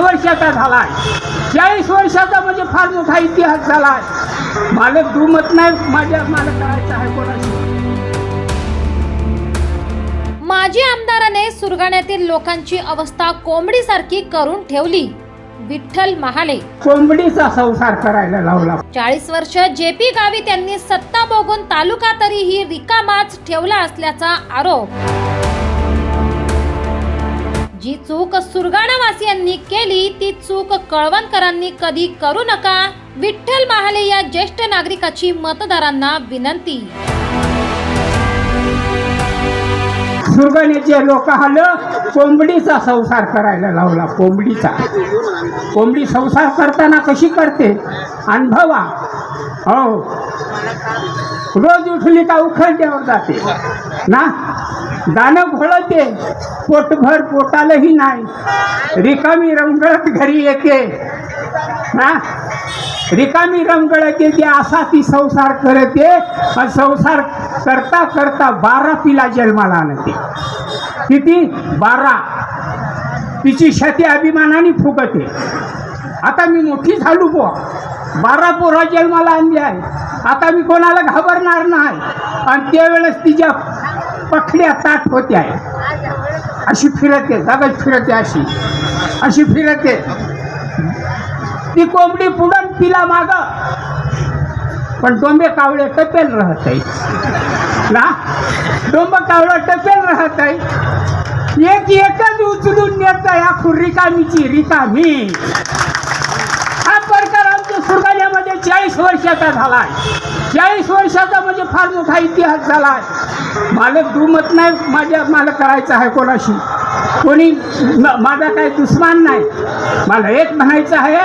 वर्षाचा झालाय. चाळीस वर्षाचा म्हणजे फार मोठा इतिहास झालाय. मला दुमत नाही माझ्या मला करायचं आहे कोणाशी? माजी आमदाराने सुरगाण्यातील लोकांची अवस्था कोंबडीसारखी करून ठेवली. विठ्ठल महाले. कोंबडीचा संसार करायला लावला. चाळीस वर्ष जेपी गावी त्यांनी सत्ता बघून तालुका तरीही रिकामाच ठेवला असल्याचा आरोप. जी चूक सुरगाणावासियांनी केली ती चूक कळवणकरांनी कधी करू नका. विठ्ठल महाले या ज्येष्ठ नागरिकाची मतदारांना विनंती. सुरगण्याचे लोक आलं कोंबडीचा संसार करायला लावला कोंबडीचा. कोंबडी संसार करताना कशी करते? अनुभवा. हो. रोज उठली का उखळत्यावर जाते. ना? दाणं घोळते. पोटभर पोटालाही नाही. रिकामी रंगळत घरी येते. ना? रिकामी रंगळत येते असा ती संसार करते आणि संसार करता करता बारा पिला जन्माला आणते. किती? बारा. तिची शेती अभिमानाने फुगते. आता मी मोठी झालो बो बारा पोरा जन्माला आणली आहे आता मी कोणाला घाबरणार नाही. आणि त्यावेळेस तिच्या पखड्या ताट होत्या. अशी फिरते जागच फिरते अशी. अशी फिरते. ती कोंबडी पुढं तिला माग. पण डोंबे कावळे टपेल राहत आहे ना? डोंब कावळं टपेल राहत आहे एक एकच उचलून नेत आहे खुर्रिकामीची रिकामी. चाळीस झाला झालाय. चाळीस वर्षाचा म्हणजे फार मोठा इतिहास झालाय. मला दुमत नाही माझ्या मला करायचं आहे कोणाशी. कोणी माझा काही दुश्मन नाही. मला एक म्हणायचं आहे